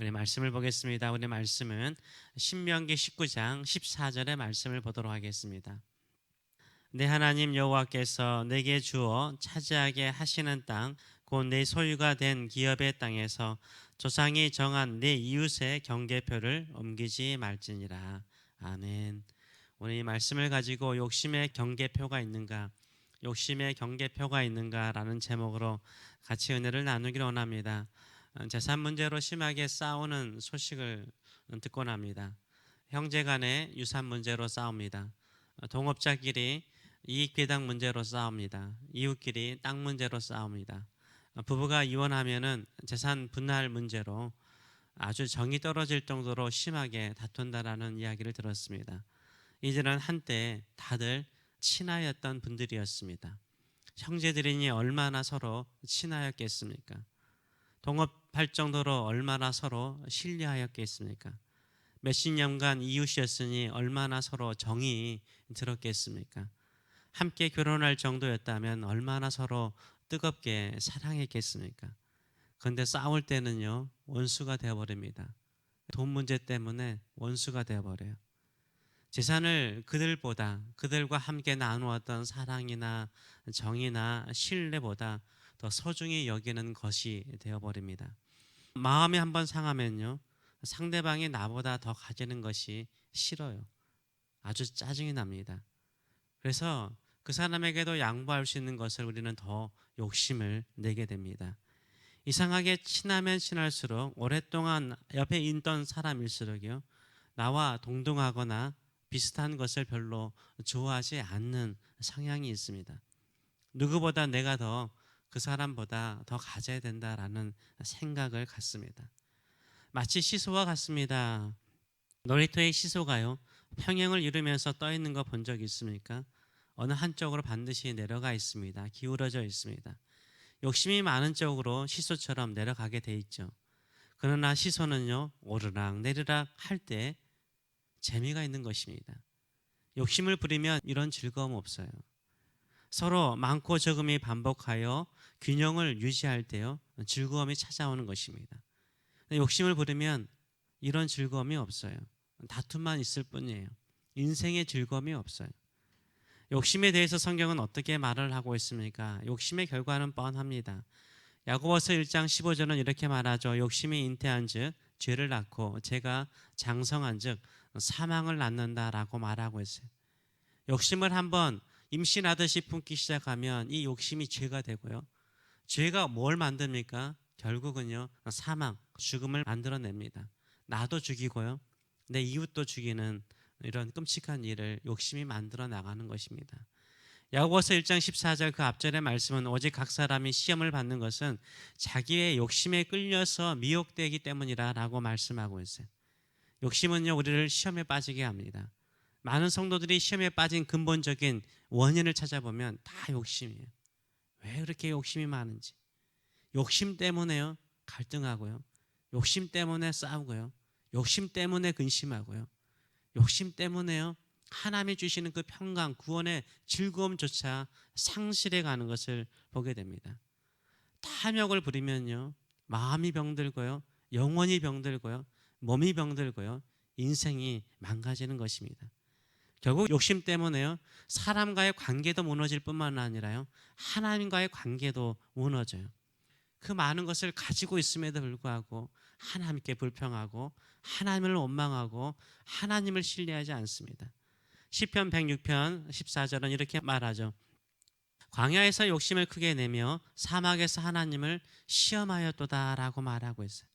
우리 말씀을 보겠습니다. 우리 말씀은 신명기 19장 14절의 말씀을 보도록 하겠습니다. 내 하나님 여호와께서 내게 주어 차지하게 하시는 땅 곧 내 소유가 된 기업의 땅에서 조상이 정한 내 이웃의 경계표를 옮기지 말지니라. 아멘. 오늘 이 말씀을 가지고 욕심의 경계표가 있는가? 욕심의 경계표가 있는가라는 제목으로 같이 은혜를 나누기를 원합니다. 어, 재산 문제로 심하게 싸우는 소식을 듣곤 합니다. 형제 간의 유산 문제로 싸웁니다. 어, 동업자끼리 이익 배당 문제로 싸웁니다. 이웃끼리 땅 문제로 싸웁니다. 어, 부부가 이혼하면은 재산 분할 문제로 아주 정이 떨어질 정도로 심하게 다툰다라는 이야기를 들었습니다. 이들은 한때 다들 친하였던 분들이었습니다. 형제들이니 얼마나 서로 친하였겠습니까? 동업할 정도로 얼마나 서로 신뢰하였겠습니까? 몇십 년간 이웃이었으니 얼마나 서로 정이 들었겠습니까? 함께 결혼할 정도였다면 얼마나 서로 뜨겁게 사랑했겠습니까? 그런데 싸울 때는요 원수가 되어버립니다. 돈 문제 때문에 원수가 되어버려요. 재산을 그들보다 그들과 함께 나누었던 사랑이나 정이나 신뢰보다 더 소중히 여기는 것이 되어버립니다. 마음이 한번 상하면요 상대방이 나보다 더 가지는 것이 싫어요. 아주 짜증이 납니다. 그래서 그 사람에게도 양보할 수 있는 것을 우리는 더 욕심을 내게 됩니다. 이상하게 친하면 친할수록 오랫동안 옆에 있던 사람일수록요 나와 동등하거나 비슷한 것을 별로 좋아하지 않는 성향이 있습니다. 누구보다 내가 더 그 사람보다 더 가져야 된다라는 생각을 갖습니다. 마치 시소와 같습니다. 놀이터의 시소가요 평행을 이루면서 떠 있는 거 본 적 있습니까? 어느 한쪽으로 반드시 내려가 있습니다. 기울어져 있습니다. 욕심이 많은 쪽으로 시소처럼 내려가게 돼 있죠. 그러나 시소는요 오르락 내리락 할 때 재미가 있는 것입니다. 욕심을 부리면 이런 즐거움 없어요. 서로 많고 적음이 반복하여 균형을 유지할 때요 즐거움이 찾아오는 것입니다. 욕심을 부리면 이런 즐거움이 없어요. 다툼만 있을 뿐이에요. 인생의 즐거움이 없어요. 욕심에 대해서 성경은 어떻게 말을 하고 있습니까? 욕심의 결과는 뻔합니다. 야고보서 1장 15절은 이렇게 말하죠. 욕심이 잉태한즉 죄를 낳고 죄가 장성한즉 사망을 낳는다라고 말하고 있어요. 욕심을 한번 임신하듯이 품기 시작하면 이 욕심이 죄가 되고요. 죄가 뭘 만듭니까? 결국은요 사망, 죽음을 만들어냅니다. 나도 죽이고요, 내 이웃도 죽이는 이런 끔찍한 일을 욕심이 만들어 나가는 것입니다. 야고보서 1장 14절 그 앞절의 말씀은 오직 각 사람이 시험을 받는 것은 자기의 욕심에 끌려서 미혹되기 때문이라라고 말씀하고 있어요. 욕심은요 우리를 시험에 빠지게 합니다. 많은 성도들이 시험에 빠진 근본적인 원인을 찾아보면 다 욕심이에요. 왜 그렇게 욕심이 많은지. 욕심 때문에요 갈등하고요. 욕심 때문에 싸우고요. 욕심 때문에 근심하고요. 욕심 때문에요. 하나님이 주시는 그 평강, 구원의 즐거움조차 상실해 가는 것을 보게 됩니다. 탐욕을 부리면요. 마음이 병들고요. 영혼이 병들고요. 몸이 병들고요. 인생이 망가지는 것입니다. 결국 욕심 때문에요. 사람과의 관계도 무너질 뿐만 아니라요. 하나님과의 관계도 무너져요. 그 많은 것을 가지고 있음에도 불구하고 하나님께 불평하고 하나님을 원망하고 하나님을 신뢰하지 않습니다. 시편 106편 14절은 이렇게 말하죠. 광야에서 욕심을 크게 내며 사막에서 하나님을 시험하였도다라고 말하고 있어요.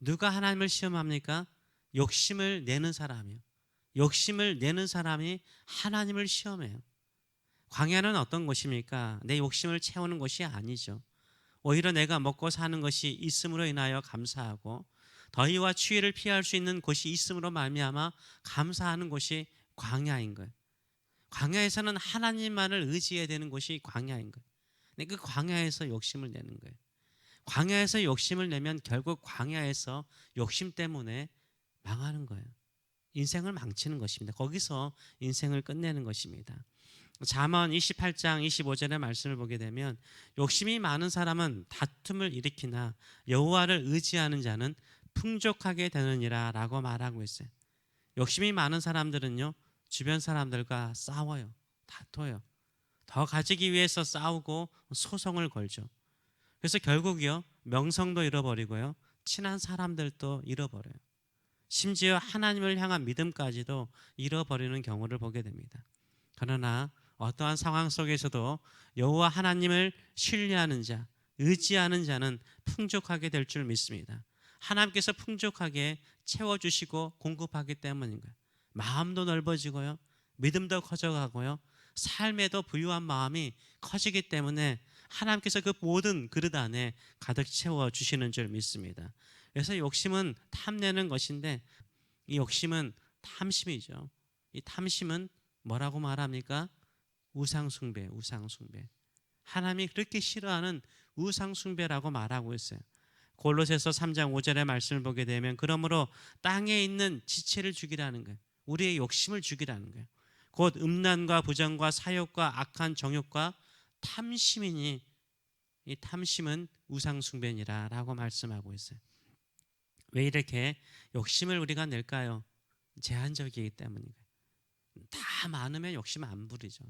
누가 하나님을 시험합니까? 욕심을 내는 사람이요. 욕심을 내는 사람이 하나님을 시험해요. 광야는 어떤 곳입니까? 내 욕심을 채우는 곳이 아니죠. 오히려 내가 먹고 사는 것이 있음으로 인하여 감사하고 더위와 추위를 피할 수 있는 곳이 있음으로 말미암아 감사하는 곳이 광야인 거예요. 광야에서는 하나님만을 의지해야 되는 곳이 광야인 거예요. 근데 그 광야에서 욕심을 내는 거예요. 광야에서 욕심을 내면 결국 광야에서 욕심 때문에 망하는 거예요. 인생을 망치는 것입니다. 거기서 인생을 끝내는 것입니다. 잠언 28장 25절의 말씀을 보게 되면 욕심이 많은 사람은 다툼을 일으키나 여호와를 의지하는 자는 풍족하게 되느니라라고 말하고 있어요. 욕심이 많은 사람들은요 주변 사람들과 싸워요, 다퉈요. 더 가지기 위해서 싸우고 소송을 걸죠. 그래서 결국요 명성도 잃어버리고요 친한 사람들도 잃어버려요. 심지어 하나님을 향한 믿음까지도 잃어버리는 경우를 보게 됩니다. 그러나 어떠한 상황 속에서도 여호와 하나님을 신뢰하는 자, 의지하는 자는 풍족하게 될 줄 믿습니다. 하나님께서 풍족하게 채워 주시고 공급하기 거예요. 마음도 넓어지고요. 믿음도 커져가고요. 삶에도 부유한 마음이 커지기 때문에 하나님께서 그 모든 그릇 안에 가득 채워 주시는 줄 믿습니다. 그래서 욕심은 탐내는 것인데 이 욕심은 탐심이죠. 이 탐심은 뭐라고 말합니까? 우상숭배, 우상숭배. 하나님이 그렇게 싫어하는 우상숭배라고 말하고 있어요. 골로새서 3장 5절의 말씀을 보게 되면 그러므로 땅에 있는 지체를 죽이라는 거예요. 우리의 욕심을 죽이라는 거예요. 곧 음란과 부정과 사욕과 악한 정욕과 탐심이니 이 탐심은 우상숭배니라라고 말씀하고 있어요. 왜 이렇게 욕심을 우리가 낼까요? 제한적이기 때문이에요. 다 많으면 욕심 안 부리죠.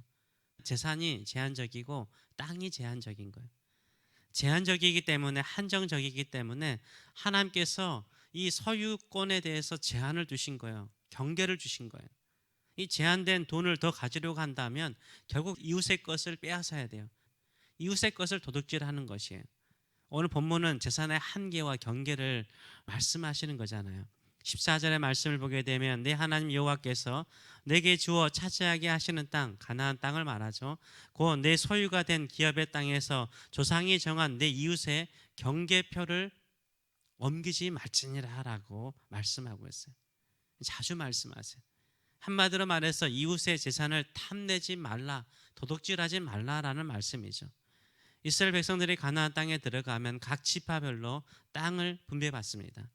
재산이 제한적이고 땅이 제한적인 거예요. 제한적이기 때문에 한정적이기 때문에 하나님께서 이 소유권에 대해서 제한을 두신 거예요. 경계를 주신 거예요. 이 제한된 돈을 더 가지려고 한다면 결국 이웃의 것을 빼앗아야 돼요. 이웃의 것을 도둑질하는 것이에요. 오늘 본문은 재산의 한계와 경계를 말씀하시는 거잖아요. 14절의 말씀을 보게 되면 내 하나님 여호와께서 내게 주어 차지하게 하시는 땅 가나안 땅을 말하죠. 곧 내 소유가 된 기업의 땅에서 조상이 정한 내 이웃의 경계표를 옮기지 말지니라라고 말씀하고 있어요. 자주 말씀하세요. 한마디로 말해서 이웃의 재산을 탐내지 말라, 도둑질하지 말라라는 말씀이죠. 이스라엘 백성들이 가나안 땅에 들어가면 각 지파별로 땅을 분배받습니다.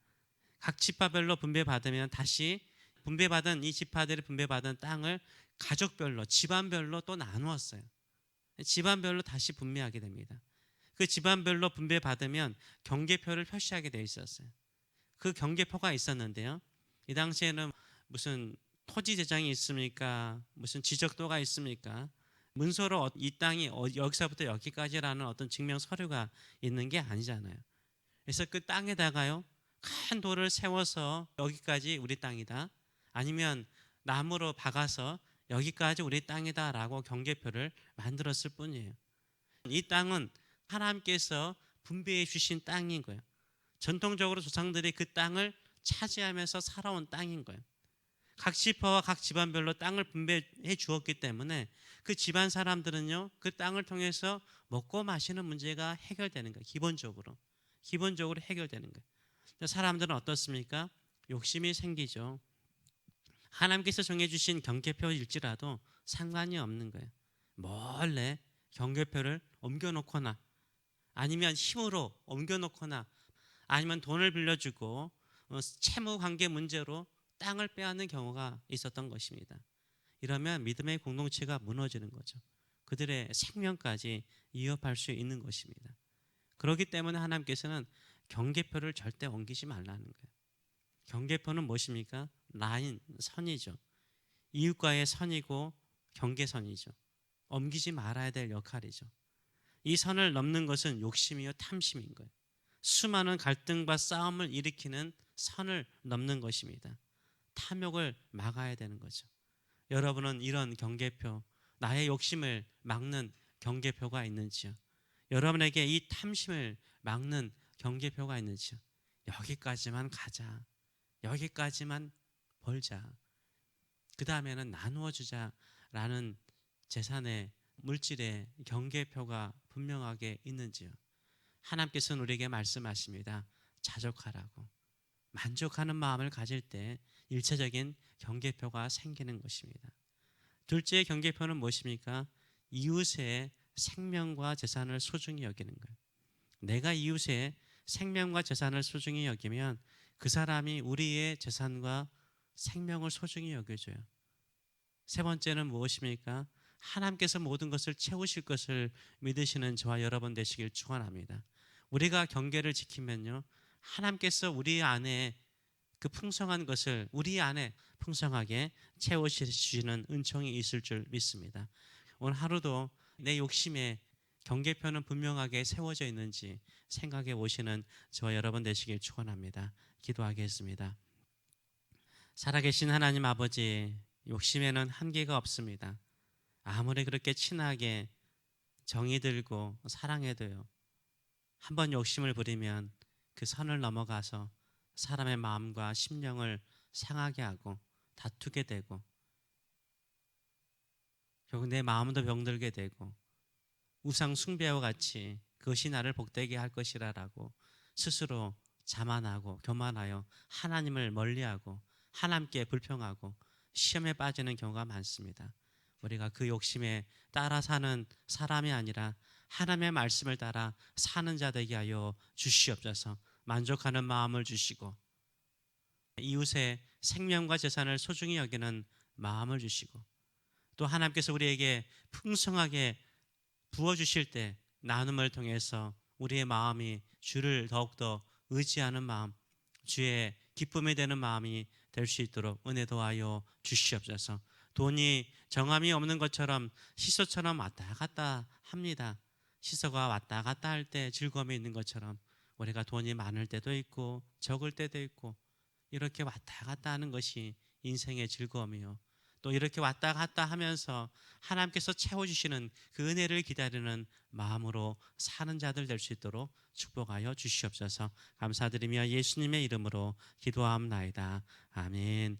각 지파별로 분배받으면 다시 분배받은 이 지파들이 분배받은 땅을 가족별로 집안별로 또 나누었어요. 집안별로 다시 분배하게 됩니다. 그 집안별로 분배받으면 경계표를 표시하게 돼 있었어요. 그 경계표가 있었는데요. 이 당시에는 무슨 토지 재장이 있습니까? 무슨 지적도가 있습니까? 문서로 어- 이 땅이 어- 여기서부터 여기까지라는 어떤 증명 서류가 있는 게 아니잖아요. 그래서 그 땅에다가요 큰 돌을 세워서 여기까지 우리 땅이다. 아니면 나무로 박아서 여기까지 우리 땅이다라고 경계표를 만들었을 뿐이에요. 이 땅은 하나님께서 분배해 주신 땅인 거예요. 전통적으로 조상들이 그 땅을 차지하면서 살아온 땅인 거예요. 각 지파와 각 집안별로 땅을 분배해 주었기 때문에 그 집안 사람들은요 그 땅을 통해서 먹고 마시는 문제가 해결되는 거예요. 기본적으로 기본적으로 해결되는 거예요. 사람들은 어떻습니까? 욕심이 생기죠. 하나님께서 정해주신 경계표일지라도 상관이 없는 거예요. 몰래 경계표를 옮겨놓거나 아니면 힘으로 옮겨놓거나 아니면 돈을 빌려주고 어, 채무 관계 문제로 땅을 빼앗는 경우가 있었던 것입니다. 이러면 믿음의 공동체가 무너지는 거죠. 그들의 생명까지 위협할 수 있는 것입니다. 그렇기 때문에 하나님께서는 경계표를 절대 옮기지 말라는 거예요. 경계표는 무엇입니까? 라인, 선이죠. 이웃과의 선이고 경계선이죠. 옮기지 말아야 될 역할이죠. 이 선을 넘는 것은 욕심이요 탐심인 거예요. 수많은 갈등과 싸움을 일으키는 선을 넘는 것입니다. 탐욕을 막아야 되는 거죠. 여러분은 이런 경계표, 나의 욕심을 막는 경계표가 있는지요? 여러분에게 이 탐심을 막는 경계표가 있는지요? 여기까지만 가자. 여기까지만 벌자. 그 다음에는 나누어 주자라는 재산의 물질의 경계표가 분명하게 있는지요? 하나님께서는 우리에게 말씀하십니다. 자족하라고. 만족하는 마음을 가질 때 일차적인 경계표가 생기는 것입니다. 둘째 경계표는 무엇입니까? 이웃의 생명과 재산을 소중히 여기는 거예요. 내가 이웃의 생명과 재산을 소중히 여기면 그 사람이 우리의 재산과 생명을 소중히 여겨줘요. 세 번째는 무엇입니까? 하나님께서 모든 것을 채우실 것을 믿으시는 저와 여러분 되시길 축원합니다. 우리가 경계를 지키면요 하나님께서 우리 안에 그 풍성한 것을 우리 안에 풍성하게 채워주시는 은총이 있을 줄 믿습니다. 오늘 하루도 내 욕심에 경계표는 분명하게 세워져 있는지 생각해 보시는 저와 여러분 되시길 축원합니다. 기도하겠습니다. 살아계신 하나님 아버지 욕심에는 한계가 없습니다. 아무리 그렇게 친하게 정이 들고 사랑해도요. 한번 욕심을 부리면 그 선을 넘어가서 사람의 마음과 심령을 상하게 하고 다투게 되고 결국 내 마음도 병들게 되고 우상 숭배와 같이 그것이 나를 복되게 할 것이라라고 스스로 자만하고 교만하여 하나님을 멀리하고 하나님께 불평하고 시험에 빠지는 경우가 많습니다. 우리가 그 욕심에 따라 사는 사람이 아니라 하나님의 말씀을 따라 사는 자 되게 하여 주시옵소서. 만족하는 마음을 주시고 이웃의 생명과 재산을 소중히 여기는 마음을 주시고 또 하나님께서 우리에게 풍성하게 부어 주실 때 나눔을 통해서 우리의 마음이 주를 더욱더 의지하는 마음, 주의 기쁨이 되는 마음이 될 수 있도록 은혜 도하여 주시옵소서. 돈이 정함이 없는 것처럼 시소처럼 왔다 갔다 합니다. 시소가 왔다 갔다 할 때 즐거움이 있는 것처럼 우리가 돈이 많을 때도 있고 적을 때도 있고 이렇게 왔다 갔다 하는 것이 인생의 즐거움이요. 또 이렇게 왔다 갔다 하면서 하나님께서 채워주시는 그 은혜를 기다리는 마음으로 사는 자들 될 수 있도록 축복하여 주시옵소서 감사드리며 예수님의 이름으로 기도함나이다. 아멘.